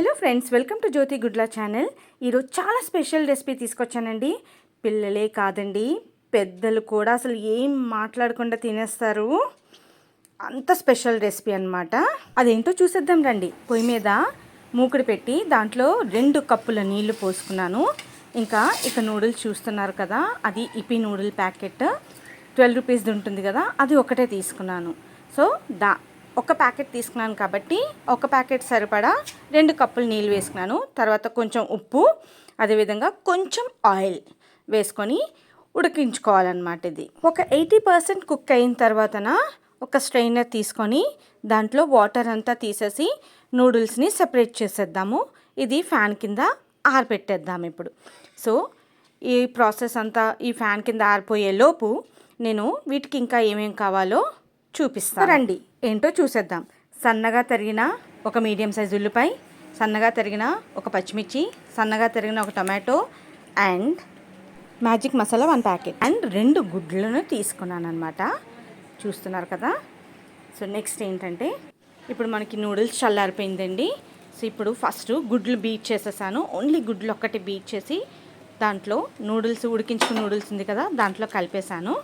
Hello friends welcome to Jyothi Gudla channel. ఈరోజు చాలా special recipe తీసుకొచ్చానండి. పిల్లలే కాదండి పెద్దలు కూడా అసలు ఏం మాట్లాడకుండా తినేస్తారు. అంత స్పెషల్ రెసిపీ అనమాట అదేంటో చూసేద్దాం రండి. పొయ్యి మీద మూకుడు పెట్టి దాంట్లో రెండు కప్పుల నీళ్ళు పోసుకున్నాను. ఇంకా ఇక నూడిల్స్ చూస్తున్నారు కదా అది ఇపి నూడిల్ ప్యాకెట్. ట్వెల్వ్ రూపీస్ది ఉంటుంది కదా అది ఒకటే తీసుకున్నాను. సో దా ఒక ప్యాకెట్ తీసుకున్నాను కాబట్టి ఒక ప్యాకెట్ సరిపడా రెండు కప్పులు నీళ్ళు వేసుకున్నాను. తర్వాత కొంచెం ఉప్పు అదేవిధంగా కొంచెం ఆయిల్ వేసుకొని ఉడికించుకోవాలన్నమాట ఇది. ఒక ఎయిటీ పర్సెంట్ కుక్ అయిన తర్వాతన ఒక స్ట్రైనర్ తీసుకొని దాంట్లో వాటర్ అంతా తీసేసి నూడిల్స్ని సెపరేట్ చేసేద్దాము. ఇది ఫ్యాన్ కింద ఆరబెట్టేద్దాం ఇప్పుడు. సో ఈ ప్రాసెస్ అంతా ఈ ఫ్యాన్ కింద ఆరిపోయే లోపు నేను వీటికి ఇంకా ఏమేమి కావాలో చూపిస్తాను. రండి. ఏంటో చూసేద్దాం. సన్నగా తరిగిన ఒక మీడియం సైజ్ ఉల్లిపాయ సన్నగా తరిగిన ఒక పచ్చిమిర్చి సన్నగా తరిగిన ఒక tomato and magic masala one packet. And రెండు గుడ్లను తీసుకున్నాను అనమాట చూస్తున్నారు కదా? సో నెక్స్ట్ ఏంటంటే ఇప్పుడు మనకి నూడిల్స్ చల్లారిపోయిందండి. సో ఇప్పుడు ఫస్ట్ గుడ్లు బీట్ చేసేసాను. ఓన్లీ గుడ్లు ఒక్కటి బీట్ చేసి దాంట్లో నూడిల్స్ ఉడికించుకున్న నూడిల్స్ ఉంది కదా దాంట్లో కలిపేశాను.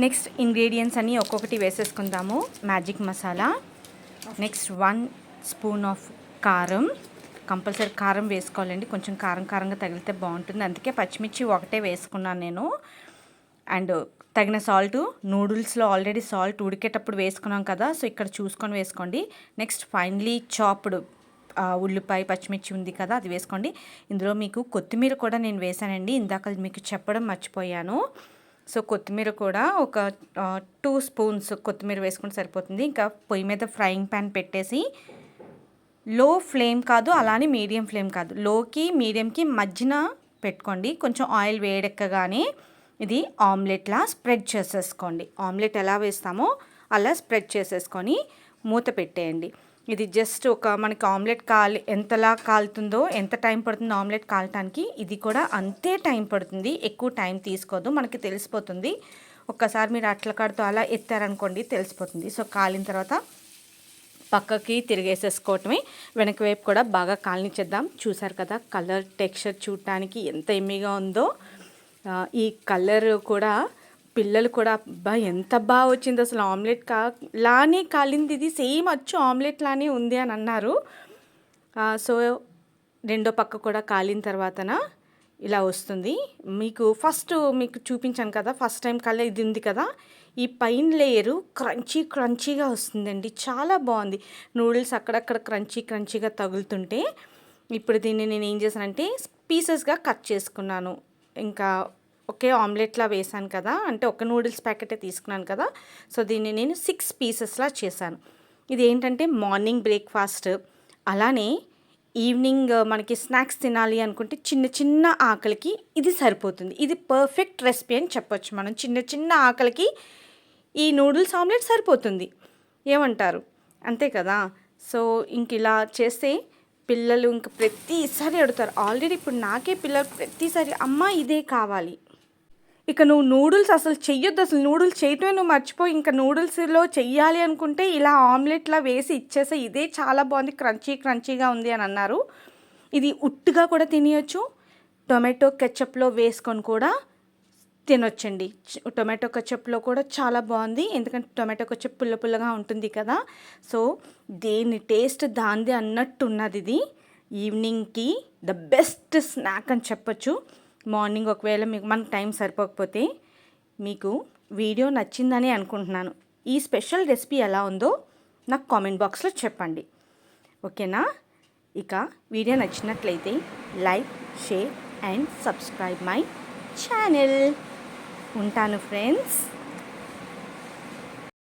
నెక్స్ట్ ఇంగ్రీడియంట్స్ అన్నీ ఒక్కొక్కటి వేసేసుకుందాము. Magic masala next one spoon of కారం. కంపల్సరీ కారం వేసుకోవాలండి. కొంచెం కారం కారంగా తగిలితే బాగుంటుంది. అందుకే పచ్చిమిర్చి ఒకటే వేసుకున్నాను నేను. అండ్ తగిన సాల్ట్ నూడిల్స్లో ఆల్రెడీ సాల్ట్ ఉడికేటప్పుడు వేసుకున్నాం కదా సో ఇక్కడ చూసుకొని వేసుకోండి. నెక్స్ట్ ఫైనలీ చాప్డ్ ఉల్లిపాయ పచ్చిమిర్చి ఉంది కదా అది వేసుకోండి. ఇందులో మీకు కొత్తిమీర కూడా నేను వేసానండి. ఇందాక మీకు చెప్పడం మర్చిపోయాను. సో కొత్తిమీర కూడా ఒక టూ స్పూన్స్ కొత్తిమీర వేసుకుంటే సరిపోతుంది. ఇంకా పొయ్యి మీద ఫ్రైయింగ్ ప్యాన్ పెట్టేసి లో ఫ్లేమ్ కాదు అలానే మీడియం ఫ్లేమ్ కాదు. లోకి మీడియంకి మధ్యన పెట్టుకోండి. కొంచెం ఆయిల్ వేడెక్కగానే ఇది ఆమ్లెట్లా స్ప్రెడ్ చేసేసుకోండి. ఆమ్లెట్ ఎలా వేస్తామో అలా స్ప్రెడ్ చేసేసుకొని మూత పెట్టేయండి. ఇది జస్ట్ ఒక మనకి ఆమ్లెట్ కాలి ఎంతలా కాలుతుందో ఎంత టైం పడుతుందో ఆమ్లెట్ కాలటానికి ఇది కూడా అంతే టైం పడుతుంది. ఎక్కువ టైం తీసుకోదు. మనకి తెలిసిపోతుంది. ఒక్కసారి మీరు అట్ల కాడుతో అలా ఎత్తారనుకోండి తెలిసిపోతుంది. సో కాలిన తర్వాత పక్కకి తిరిగేసేసుకోవటమే. వెనక వైపు కూడా బాగా కాలనిచ్చేద్దాం. చూసారు కదా కలర్ టెక్స్చర్ చూడటానికి ఎంత ఎమ్మిగా ఉందో. ఈ కలర్ కూడా పిల్లలు కూడా అబ్బా ఎంత బాగా వచ్చింది అసలు ఆమ్లెట్ కా లానే కాలింది ఇది. సేమ్ అచ్చు ఆమ్లెట్ లానే ఉంది అని అన్నారు. సో రెండో పక్క కూడా కాలిన తర్వాతన ఇలా వస్తుంది. మీకు ఫస్ట్ మీకు చూపించాను కదా ఫస్ట్ టైం కల్లా ఇది ఉంది కదా ఈ పైన లేయరు క్రంచీ క్రంచీగా వస్తుందండి. చాలా బాగుంది. నూడిల్స్ అక్కడక్కడ క్రంచీ క్రంచీగా తగులుతుంటే ఇప్పుడు దీన్ని నేను ఏం చేశానంటే పీసెస్గా కట్ చేసుకున్నాను. ఇంకా ఒకే ఆమ్లెట్లా వేసాను కదా అంటే ఒక నూడిల్స్ ప్యాకెటే తీసుకున్నాను కదా సో దీన్ని నేను సిక్స్ పీసెస్లా చేశాను. ఇది ఏంటంటే మార్నింగ్ బ్రేక్ఫాస్ట్. అలానే ఈవినింగ్ మనకి స్నాక్స్ తినాలి అనుకుంటే చిన్న చిన్న ఆకలికి ఇది సరిపోతుంది. ఇది పర్ఫెక్ట్ రెసిపీ అని చెప్పొచ్చు మనం. చిన్న చిన్న ఆకలికి ఈ నూడిల్స్ ఆమ్లెట్ సరిపోతుంది. ఏమంటారు? అంతే కదా? సో ఇంక ఇలా చేస్తే పిల్లలు ఇంక ప్రతిసారి అడుగుతారు. ఆల్రెడీ ఇప్పుడు నాకే పిల్లలు ప్రతిసారి అమ్మ ఇదే కావాలి. ఇక నువ్వు నూడిల్స్ అసలు చెయ్యొద్దు అసలు నూడిల్స్ చేయటమే నువ్వు మర్చిపోయి ఇంకా నూడిల్స్లో చెయ్యాలి అనుకుంటే ఇలా ఆమ్లెట్లా వేసి ఇచ్చేసే ఇదే చాలా బాగుంది క్రంచీ క్రంచీగా ఉంది అని అన్నారు. ఇది ఉట్టుగా కూడా తినేయచ్చు. టొమాటో కెచ్చప్లో వేసుకొని కూడా తినొచ్చండి. టొమాటో కచప్లో కూడా చాలా బాగుంది. ఎందుకంటే టొమాటో కచ్చప్ పుల్ల పుల్లగా ఉంటుంది కదా. సో దేని టేస్ట్ దాంది అన్నట్టు ఉన్నది ఇది. ఈవినింగ్కి ద బెస్ట్ స్నాక్ అని చెప్పొచ్చు. మార్నింగ్ ఒకవేళ మీకు మనకు టైం సరిపోకపోతే మీకు వీడియో నచ్చిందని అనుకుంటున్నాను. ఈ స్పెషల్ రెసిపీ ఎలా ఉందో నాకు కామెంట్ బాక్స్లో చెప్పండి. ఓకేనా? ఇక వీడియో నచ్చినట్లయితే like share and subscribe my channel. ఉంటాను ఫ్రెండ్స్.